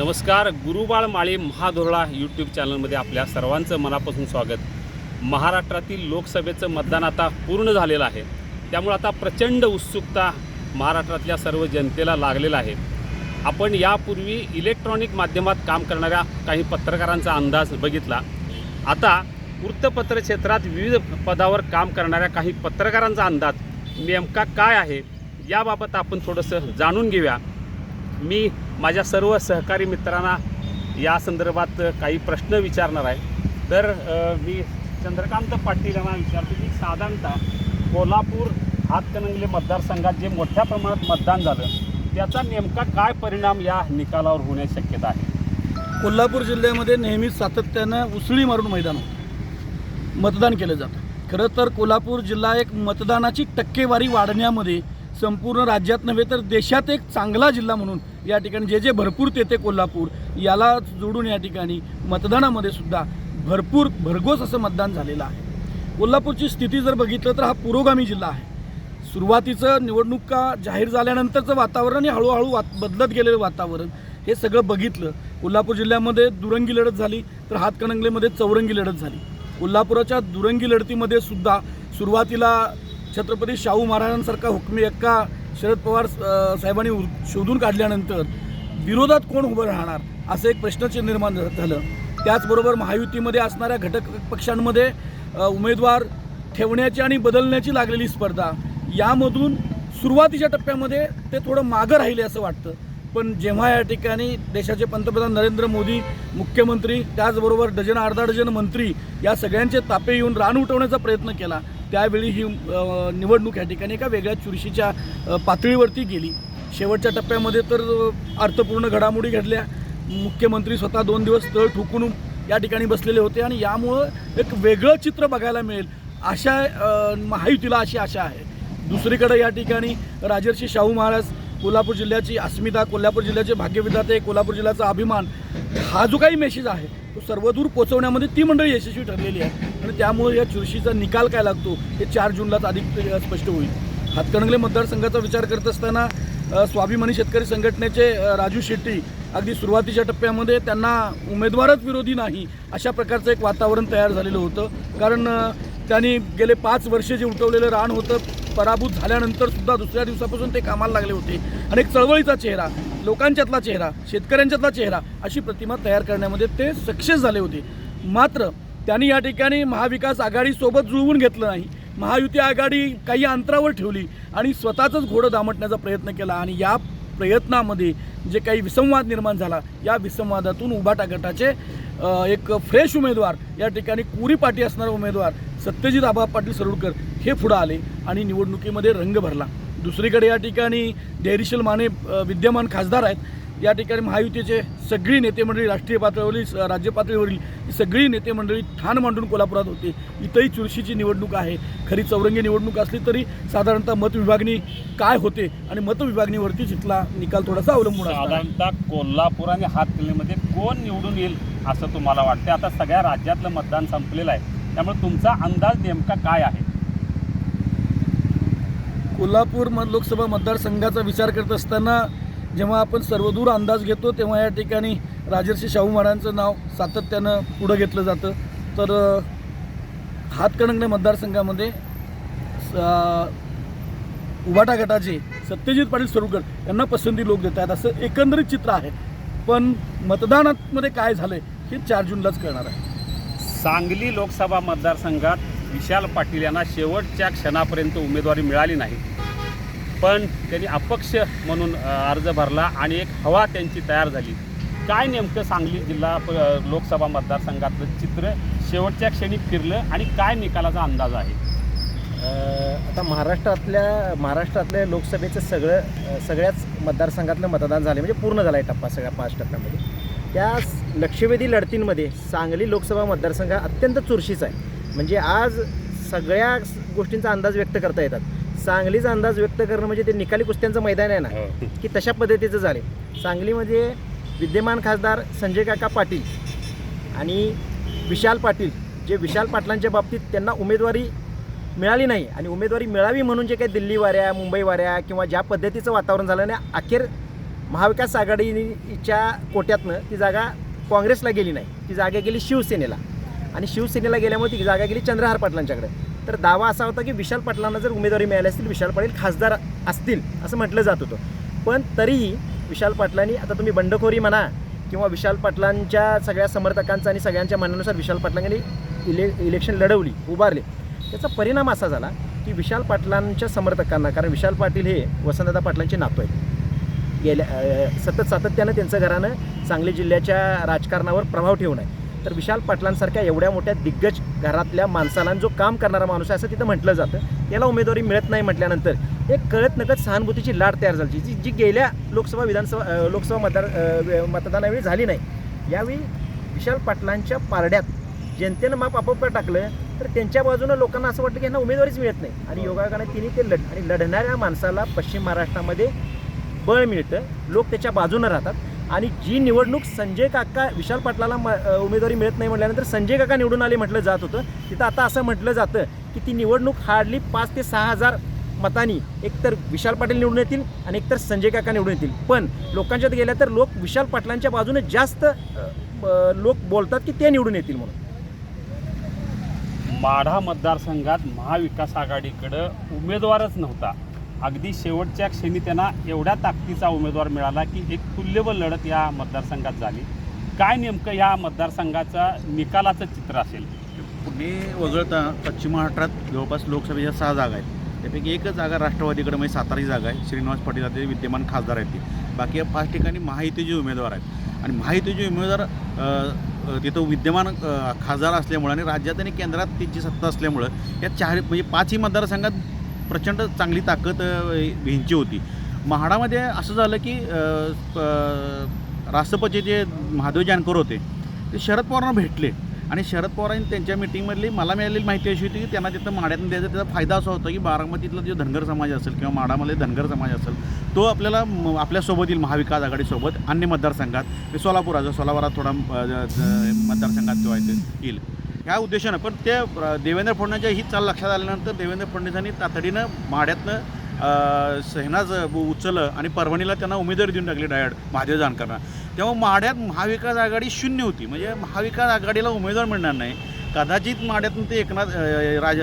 नमस्कार गुरुबाळ माळी महाधोरळा यूट्यूब चॅनलमध्ये आपल्या सर्वांचं मनापासून स्वागत. महाराष्ट्रातील लोकसभेचं मतदान आता पूर्ण झालेलं आहे. त्यामुळे आता प्रचंड उत्सुकता महाराष्ट्रातल्या सर्व जनतेला लागलेला आहे. आपण यापूर्वी इलेक्ट्रॉनिक माध्यमात काम करणाऱ्या काही पत्रकारांचा अंदाज बघितला. आता वृत्तपत्र क्षेत्रात विविध पदावर काम करणाऱ्या काही पत्रकारांचा अंदाज नेमका काय आहे याबाबत आपण थोडंसं जाणून घेऊया. मी माझ्या सर्व सहकारी मित्रांना या संदर्भात काही प्रश्न विचारणार आहे. तर मी चंद्रकांत पाटील यांना विचारतो की साधारणतः कोल्हापूर हातकणंगले मतदारसंघात जे मोठ्या प्रमाणात मतदान झालं त्याचा नेमका काय परिणाम या निकालावर होण्याची शक्यता आहे? कोल्हापूर जिल्ह्यामध्ये नेहमीच सातत्यानं उसळी मारून मैदान होतं. मतदान केलं जातं. खरं तर कोल्हापूर जिल्हा एक मतदानाची टक्केवारी वाढण्यामध्ये संपूर्ण राज्यात नव्हे तर देशात एक चांगला जिल्हा म्हणून या ठिकाणी जे जे भरपूर तेथे कोल्हापूर याला जोडून या ठिकाणी मतदानामध्ये सुद्धा भरपूर भरघोस असं मतदान झालेलं आहे. कोल्हापूरची स्थिती जर बघितलं तर हा पुरोगामी जिल्हा आहे. सुरुवातीचं निवडणुका जाहीर झाल्यानंतरचं वातावरण आणि हळूहळू वात बदलत गेलेलं वातावरण हे सगळं बघितलं. कोल्हापूर जिल्ह्यामध्ये दुरंगी लढत झाली तर हातकणंगलेमध्ये चौरंगी लढत झाली. कोल्हापुराच्या दुरंगी लढतीमध्ये सुद्धा सुरुवातीला छत्रपती शाहू महाराजांसारखा हुकमी एक्का शरद पवार साहेबांनी शोधून काढल्यानंतर विरोधात कोण उभं राहणार असं एक प्रश्नचिन्ह निर्माण झालं. त्याचबरोबर महायुतीमध्ये असणाऱ्या घटक पक्षांमध्ये उमेदवार ठेवण्याची आणि बदलण्याची लागलेली स्पर्धा यामधून सुरुवातीच्या टप्प्यामध्ये ते थोडं मागं राहिले असं वाटतं. पण जेव्हा या ठिकाणी देशाचे पंतप्रधान नरेंद्र मोदी मुख्यमंत्री त्याचबरोबर डझन अर्धा डझन मंत्री या सगळ्यांचे तापे येऊन रान उठवण्याचा प्रयत्न केला त्यावेळी ही निवडणूक या ठिकाणी एका वेगळ्या चुरशीच्या पातळीवरती गेली. शेवटच्या टप्प्यामध्ये तर अर्थपूर्ण घडामोडी घडल्या. मुख्यमंत्री स्वतः दोन दिवस तळ ठुकून या ठिकाणी बसलेले होते आणि यामुळं एक वेगळं चित्र बघायला मिळेल. अशा महायुतीला अशी आशा आहे. दुसरीकडे या ठिकाणी राजर्षी शाहू महाराज कोल्हापूर जिल्ह्याची अस्मिता कोल्हापूर जिल्ह्याचे भाग्यविधाते कोल्हापूर जिल्ह्याचा अभिमान हा जो काही मेसेज आहे सर्वदूर पोहोचवण्यामध्ये ती मंडळी यशस्वी ठरलेली आहे. आणि त्यामुळे या चुरशीचा निकाल काय लागतो हे चार जूनलाच अधिक स्पष्ट होईल. हातकणंगले मतदारसंघाचा विचार करत असताना स्वाभिमानी शेतकरी संघटनेचे राजू शेट्टी अगदी सुरुवातीच्या टप्प्यामध्ये त्यांना उमेदवारच विरोधी नाही अशा प्रकारचं एक वातावरण तयार झालेलं होतं. कारण त्यांनी गेले पाच वर्षे जे उठवलेलं रान होतं पराभूत झाल्यानंतर सुद्धा दुसऱ्या दिवसापासून ते कामाला लागले होते. आणि एक चळवळीचा चेहरा लोकांच्यातला चेहरा शेतकऱ्यांच्यातला चेहरा अशी प्रतिमा तयार करण्यामध्ये ते सक्सेस झाले होते. मात्र त्यांनी या ठिकाणी महाविकास आघाडीसोबत जुळवून घेतलं नाही. महायुती आघाडी काही अंतरावर ठेवली आणि स्वतःचंच घोडं दामटण्याचा प्रयत्न केला आणि या प्रयत्नामध्ये जे काही विसंवाद निर्माण झाला या विसंवादातून उभाटा गटाचे एक फ्रेश उमेदवार या ठिकाणी कुरी पाठी असणारा उमेदवार सत्यजित आबा पाटील सरोडकर हे पुढं आले आणि निवडणुकीमध्ये रंग भरला. दुसरीकडे या ठिकाणी धैर्यशील माने विद्यमान खासदार आहेत. या ठिकाणी महायुतीचे सगळी नेते मंडळी राष्ट्रीय पातळीवरील राज्य पातळीवरील सगळी नेते मंडळी ठाण मांडून कोल्हापुरात होते. इथंही चुरशीची निवडणूक आहे. खरी चौरंगी निवडणूक असली तरी साधारणतः मतविभागणी काय होते आणि मतविभागणीवरतीच इथला निकाल थोडासा अवलंबून आहे. साधारणतः कोल्हापूर आणि हातकणंगलेमध्ये कोण निवडून येईल असं तुम्हाला वाटतं आता सगळ्या राज्यातलं मतदान संपलेलं आहे. त्यामुळे तुमचा अंदाज नेमका काय आहे? कोल्हापूर म लोकसभा मतदारसंघाचा विचार करत असताना जेव्हा आपण सर्वदूर अंदाज घेतो तेव्हा या ठिकाणी राजर्षी शाहू महाराजांचं नाव सातत्यानं पुढं घेतलं जातं. तर हातकणंगणे मतदारसंघामध्ये स- उभाटा गटाचे सत्यजित पाटील सरुकर यांना पसंती लोक देत आहेत. असं एकंदरीत चित्र आहे. पण मतदानामध्ये काय झालं हे चार जूनलाच कळणार आहे. सांगली लोकसभा मतदारसंघात विशाल पाटील यांना शेवटच्या क्षणापर्यंत उमेदवारी मिळाली नाही. पण त्यांनी अपक्ष म्हणून अर्ज भरला आणि एक हवा त्यांची तयार झाली. काय नेमकं सांगली जिल्हा प- लोकसभा मतदारसंघातलं चित्र शेवटच्या क्षणी फिरलं आणि काय निकालाचा अंदाज आहे? आता महाराष्ट्रातल्या महाराष्ट्रातल्या लोकसभेचं सगळं सगळ्याच मतदारसंघातलं मतदान झाले म्हणजे पूर्ण झाला आहे टप्पा सगळ्या पाच टप्प्यामध्ये. त्या लक्षवेधी लढतींमध्ये सांगली लोकसभा मतदारसंघ अत्यंत चुरशीचा आहे. म्हणजे आज सगळ्या गोष्टींचा अंदाज व्यक्त करता येतात. सांगलीचा अंदाज व्यक्त करणं म्हणजे ते निकाली कुस्त्यांचं मैदान आहे ना की तशा पद्धतीचं झाले सांगलीमध्ये विद्यमान खासदार संजय काका पाटील आणि विशाल पाटील जे विशाल पाटलांच्या बाबतीत त्यांना उमेदवारी मिळाली नाही. आणि उमेदवारी मिळावी म्हणून जे काही दिल्ली वाऱ्या मुंबई वाऱ्या किंवा ज्या पद्धतीचं वातावरण झालं ना अखेर महाविकास आघाडीच्या कोट्यातनं ती जागा काँग्रेसला गेली नाही. ती जागा गेली शिवसेनेला. आणि शिवसेनेला गेल्यामुळे ती जागा गेली चंद्रहार पाटलांच्याकडे. तर दावा असा होता की विशाल पाटलांना जर उमेदवारी मिळाली असतील विशाल पाटील खासदार असतील असं म्हटलं जात होतं. पण तरीही विशाल पाटलांनी आता तुम्ही बंडखोरी म्हणा किंवा विशाल पाटलांच्या सगळ्या समर्थकांचा आणि सगळ्यांच्या म्हणण्यानुसार विशाल पाटलांनी इले इलेक्शन लढवली उभारली. त्याचा परिणाम असा झाला की विशाल पाटलांच्या समर्थकांना कारण विशाल पाटील हे वसंतदादा पाटलांचे नातू आहेत. गेल्या सतत सातत्यानं त्यांचं घरानं सांगली जिल्ह्याच्या राजकारणावर प्रभाव ठेवून आहे. तर विशाल पाटलांसारख्या एवढ्या मोठ्या दिग्गज घरातल्या माणसाला जो काम करणारा माणूस आहे असं तिथं म्हटलं जातं. याला उमेदवारी मिळत नाही म्हटल्यानंतर एक कळत नकळत सहानुभूतीची लाट तयार झाली जी जी गेल्या लोकसभा विधानसभा लोकसभा मतदार मतदानावेळी झाली नाही. यावेळी विशाल पाटलांच्या पारड्यात जनतेनं माप आपोआप टाकलं? तर त्यांच्या बाजूनं लोकांना असं वाटलं की यांना उमेदवारीच मिळत नाही. आणि योगायोगाने तिने ते लढ आणि लढणाऱ्या माणसाला पश्चिम महाराष्ट्रामध्ये बळ मिळतं. लोक त्याच्या बाजूनं राहतात. आणि जी निवडणूक संजय काका विशाल पाटलाला म- उमेदवारी मिळत नाही म्हटल्यानंतर संजय काका निवडून आले म्हटलं जात होतं. तिथं आता असं म्हटलं जातं की ती निवडणूक हार्डली पाच ते सहा हजार मतांनी. एकतर विशाल पाटील निवडून येतील आणि एकतर संजय काका निवडून येतील. पण लोकांच्यात गेल्या तर लोक विशाल पाटलांच्या बाजूने जास्त लोक बोलतात की ते निवडून येतील म्हणून. माढा मतदारसंघात महाविकास आघाडीकडं उमेदवारच नव्हता. अगदी शेवटच्या क्षणी त्यांना एवढ्या ताकदीचा उमेदवार मिळाला की एक तुल्यबल लढत या मतदारसंघात झाली. काय नेमकं या मतदारसंघाचा निकालाचं चित्र असेल? पुणे वगळता पश्चिम महाराष्ट्रात जवळपास लोकसभेच्या सहा जागा आहेत. त्यापैकी एकच जागा राष्ट्रवादीकडे म्हणजे सातारी जागा आहे. श्रीनिवास पाटील ते विद्यमान खासदार आहेत ते. बाकी या पाच ठिकाणी महायुतीचे उमेदवार आहेत. आणि महायुतीचे उमेदवार तिथं विद्यमान खासदार असल्यामुळं आणि राज्यात आणि केंद्रात त्यांची सत्ता असल्यामुळं या चार म्हणजे पाचही मतदारसंघात प्रचंड चांगली ताकद अ, ह्यांची होती. म्हाडामध्ये असं झालं की अ, राष्ट्रपती जे महादेव जानकर होते ते शरद पवारांना भेटले. आणि शरद पवारांनी त्यांच्या मिटिंगमधली मला मिळालेली माहिती अशी होती की त्यांना तिथं माड्यातून द्यायचा त्याचा फायदा असा होता की बारामतीतला जो धनगर समाज असेल किंवा माडामध्ये धनगर समाज असेल तो आपल्याला म- आपल्यासोबत येईल महाविकास आघाडीसोबत अन्य मतदारसंघात सोलापुराचा सोलापुरात थोडा मतदारसंघात जो आहे येईल. ह्या उद्देशानं पण ते देवेंद्र फडणवीसच्या ही चाल लक्षात आल्यानंतर देवेंद्र फडणवीसांनी तातडीनं माड्यातनं अ, उचललं आणि परभणीला त्यांना उमेदवारी देऊन टाकली डायड महादेव जानकरांना. तेव्हा माढ्यात महाविकास आघाडी शून्य होती. म्हणजे महाविकास आघाडीला उमेदवार मिळणार नाही. कदाचित माड्यातून ते एकनाथ राज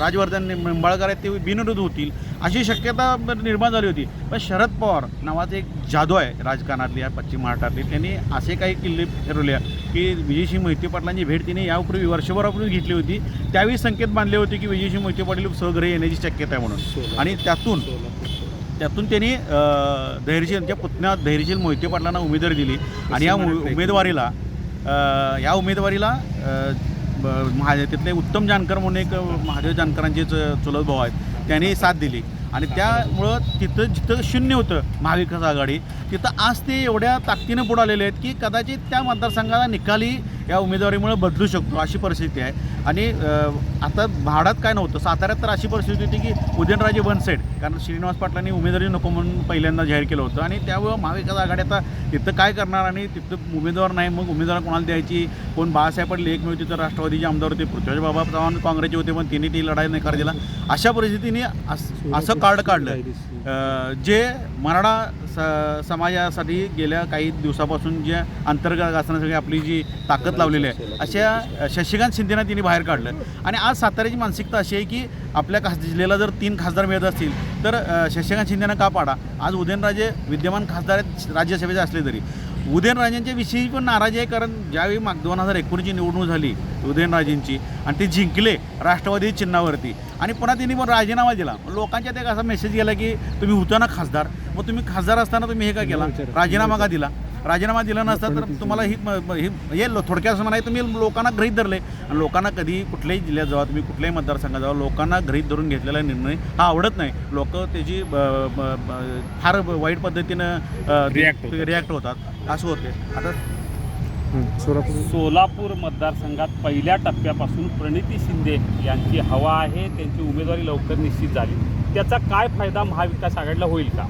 राजवर्धन निंबाळकर आहेत ते बिनविरोध होतील अशी शक्यता निर्माण झाली होती. पण शरद पवार नावाचे एक जादू आहे राजकारणातली या पश्चिम महाराष्ट्रातली. त्यांनी असे काही किल्ले ठरवले की विजयसिंह मोहिते पाटलांची भेट तिने यापूर्वी वर्षभरापूर्वी घेतली होती. त्यावेळी संकेत बांधले होते की विजयसिंह मोहिते पाटील स्वगृही येण्याची शक्यता आहे म्हणून. आणि त्यातून त्यातून त्यांनी धैर्यशील त्यांच्या पुतण्या धैर्यशील मोहिते पाटलांना उमेदवारी दिली. आणि या उमे- उमेदवारीला या उमेदवारीला महादेव ब- तिथले उत्तम जानकर म्हणून एक महादेव जानकरांचे च- चुलत भाऊ आहेत. त्यांनी साथ दिली. आणि त्यामुळं तिथं जिथं शून्य होतं महाविकास आघाडी तिथं आज ते एवढ्या ताकदीनं पुढे आलेले आहेत की कदाचित त्या मतदारसंघाला निकाली या उमेदवारीमुळे बदलू शकतो अशी परिस्थिती आहे. आणि आता भाडात काय नव्हतं साताऱ्यात तर अशी परिस्थिती होती की उदयनराजे बनसेड कारण श्रीनिवास पाटलांनी उमेदवारी नको म्हणून पहिल्यांदा जाहीर केलं होतं. आणि त्यामुळं महाविकास आघाडी आता तिथं काय करणार आणि तिथं उमेदवार नाही मग उमेदवार कोणाला द्यायची? कोण बाळासाहेब पाटील मिळते तर राष्ट्रवादीचे आमदार होते पृथ्वीराज बाबा चव्हाण काँग्रेसचे होते पण त्यांनी ती लढाई नकार दिला. अशा परिस्थितीने असं कार्ड काढलं. जे मराठा स समाजासाठी गेल्या काही दिवसापासून जे अंतर्गत असण्यासाठी आपली जी ताकद लावलेले आहे. अशा शशिकांत शिंदेना तिने बाहेर काढलं. आणि आज साताऱ्याची मानसिकता अशी आहे की आपल्या खास जिल्ह्याला जर तीन खासदार मिळत असतील तर शशिकांत शिंदेना का पाडा? आज उदयनराजे विद्यमान खासदार राज्यसभेचे असले तरी. उदयनराजेंच्या विषयी पण नाराजी आहे कारण ज्यावेळी माग दोन हजार एकोणीसची निवडणूक झाली उदयनराजेंची आणि ते जिंकले राष्ट्रवादी चिन्हावरती. आणि पुन्हा त्यांनी पण राजीनामा दिला. लोकांच्या लोकांच्यात एक असा मेसेज गेला की तुम्ही होता ना खासदार. मग तुम्ही खासदार असताना तुम्ही हे का केला? राजीनामा का दिला? राजीनामा दिला नसता तर तुम्हाला ही ही हे लो- थोडक्यात असं म्हणाय तुम्ही लोकांना गृहीत धरले. आणि लोकांना कधी कुठल्याही जिल्ह्यात जावा तुम्ही कुठल्याही मतदारसंघात जावा लोकांना गृहीत धरून घेतलेला निर्णय हा आवडत नाही. लोक त्याची ब- ब- ब- फार वाईट पद्धतीनं होतात. रिॲक्ट होतात. असं होते आता सोलापूर मतदारसंघात पहिल्या टप्प्यापासून प्रणिती शिंदे यांची हवा आहे त्यांची उमेदवारी लवकर निश्चित झाली. त्याचा काय फायदा महाविकास आघाडीला होईल का?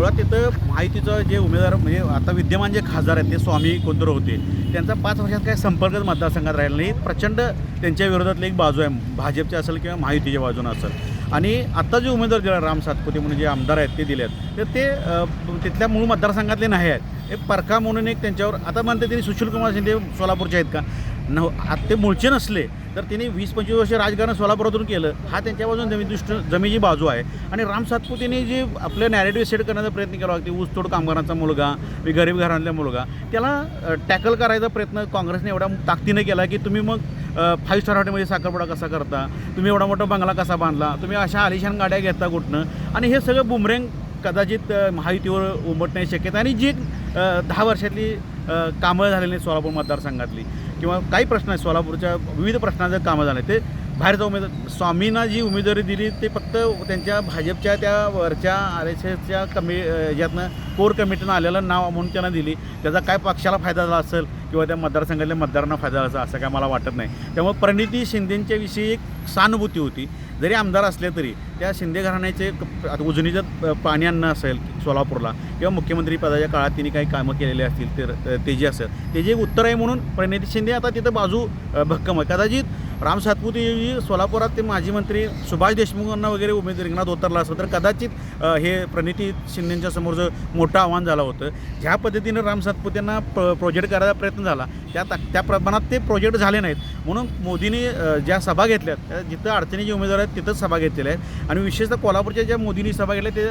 मुळात तिथं माहितीचं जे उमेदवार म्हणजे आता विद्यमान जे खासदार आहेत ते स्वामी कोंदर होते. त्यांचा पाच वर्षात काही संपर्कच मतदारसंघात राहिला नाही. प्रचंड त्यांच्या विरोधातली एक बाजू आहे. भाजपची असेल किंवा माहितीच्या बाजूनं असेल. आणि आत्ता जे उमेदवार दिला राम सातपुते म्हणून जे आमदार आहेत ते दिले आहेत तर ते तिथल्या मूळ मतदारसंघातले नाही आहेत. एक परका म्हणून एक त्यांच्यावर आता म्हणते त्यांनी सुशीलकुमार शिंदे सोलापूरचे आहेत का? न ते मूळचे नसले तर त्यांनी वीस पंचवीस वर्ष राजकारण सोलापुरातून केलं. हा त्यांच्या बाजून जमी दृष्ट जमेची बाजू आहे. आणि राम सातपुतीने जे आपलं नॅरेटिव्ह सेट करण्याचा प्रयत्न केला होता ऊसतोड कामगारांचा मुलगा मी गरीब घरातला मुलगा त्याला टॅकल करायचा प्रयत्न काँग्रेसने एवढ्या ताकदीने केला की तुम्ही मग फाईव्ह स्टार हॉटेलमध्ये साखरपुडा कसा करता तुम्ही एवढा मोठा बंगला कसा बांधला तुम्ही अशा आलिशान गाड्या घेता कुठनं? आणि हे सगळं बुमरेंग कदाचित महायुतीवर उमटण्याची शक्यता आणि जी दहा वर्षातली कामं झालेली सोलापूर मतदारसंघातली किंवा काही प्रश्न आहेत सोलापूरच्या विविध प्रश्नांचं कामं झालं. ते बाहेरचा उमेदवार स्वामींना जी उमेदवारी दिली ते फक्त त्यांच्या भाजपच्या त्या वरच्या आर एस एसच्या कमी यातनं कोर कमिटीनं आलेलं नाव म्हणून त्यांना दिली. त्याचा काय पक्षाला फायदा झाला असेल किंवा त्या मतदारसंघातल्या मतदारांना फायदा झाला असं काय मला वाटत नाही. त्यामुळे प्रणिती शिंदेंच्याविषयी एक सहानुभूती होती. जरी आमदार असले तरी त्या शिंदे घराण्याचे आता उजनीचं पाणी आणणं असेल सोलापूरला किंवा मुख्यमंत्री पदाच्या काळात तिने काही कामं केलेली असतील ते ते जे असेल ते जे एक उत्तर आहे म्हणून प्रणिती शिंदे आता तिथं बाजू भक्कम आहे. कदाचित राम सातपुती सोलापुरात ते माजी मंत्री सुभाष देशमुखांना वगैरे उमेद रिंगणात उतरला असतं तर कदाचित हे प्रणिती शिंदेच्या समोरचं मोठं आव्हान झालं होतं ज्या पद्धतीनं राम सातपुतेंना प्र प्रोजेक्ट करायचा प्रयत्न झाला. त्या त्या प्रमाणात ते प्रोजेक्ट झाले नाहीत. म्हणून मोदींनी ज्या सभा घेतल्यात त्या जिथं अडचणीचे उमेदवार आहेत तिथंच सभा घेतलेल्या आहेत. आणि विशेषतः कोल्हापूरच्या ज्या मोदींनी सभा घेतल्या ते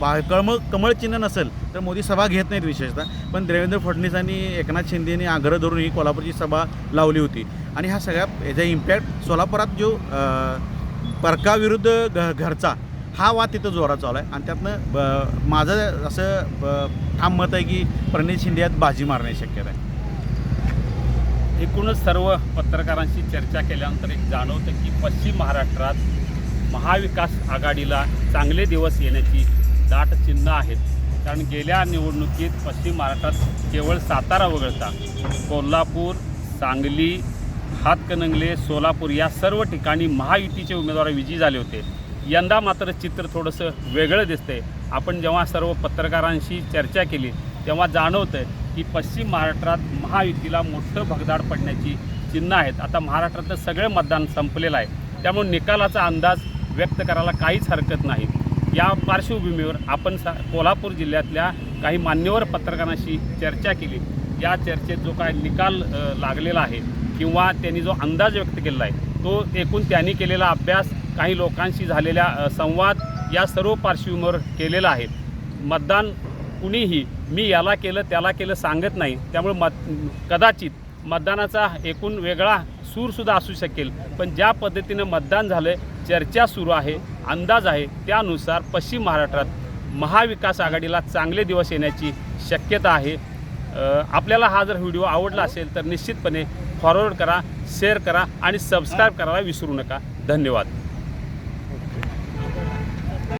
बा कळमळ कमळ चिन्ह नसेल तर मोदी सभा घेत नाहीत विशेषतः. पण देवेंद्र फडणवीस आणि एकनाथ शिंदे यांनी आग्रह धरून ही कोल्हापूरची सभा लावली होती. आणि हा सगळ्या याचा इम्पॅक्ट सोलापुरात जो परकाविरुद्ध घ घरचा हा वाद तिथं जोरात चालू आहे. आणि त्यातनं ब- माझं असं ब- ठाम मत आहे की प्रणित शिंदे यात बाजी मारण्याची शक्यता आहे एकूणच सर्व पत्रकारांशी चर्चा केल्यानंतर एक जाणवतं की पश्चिम महाराष्ट्रात महाविकास आघाडीला चांगले दिवस येण्याची दाट चिन्ह आहेत. कारण गेल्या निवडणुकीत पश्चिम महाराष्ट्रात केवळ सातारा वगळता कोल्हापूर सांगली हातकणंगले सोलापूर या सर्व ठिकाणी महायुतीचे उमेदवार विजयी झाले होते. यंदा मात्र चित्र थोडंसं वेगळं दिसतंय. आपण जेव्हा सर्व पत्रकारांशी चर्चा केली तेव्हा जाणवतं की पश्चिम महाराष्ट्रात महायुतीला मोठं भगदाड पडण्याची चिन्ह आहेत. आता महाराष्ट्रातलं सगळं मतदान संपलेलं आहे. त्यामुळे निकालाचा अंदाज व्यक्त करायला काहीच हरकत नाही. या पार्श्वभूमीवर आपण सा कोल्हापूर जिल्ह्यातल्या काही मान्यवर पत्रकारांशी चर्चा केली. या चर्चेत जो काय निकाल लागलेला आहे किंवा त्यांनी जो अंदाज व्यक्त केलेला आहे तो एकूण त्यांनी केलेला अभ्यास काही लोकांशी झालेल्या संवाद या सर्व पार्श्वभूमीवर केलेला आहे. मतदान कुणीही मी याला केलं त्याला केलं सांगत नाही. त्यामुळे मत कदाचित मतदानाचा एकूण वेगळा सूरसुद्धा असू शकेल. पण ज्या पद्धतीनं मतदान झालं चर्चा सुरू आहे. अंदाज आहे त्यानुसार पश्चिम महाराष्ट्रात महाविकास आघाडीला चांगले दिवस येण्याची शक्यता आहे. आपल्याला हा जर व्हिडिओ आवडला असेल तर निश्चितपणे फॉरवर्ड करा शेअर करा आणि सबस्क्राईब करायला विसरू नका. धन्यवाद.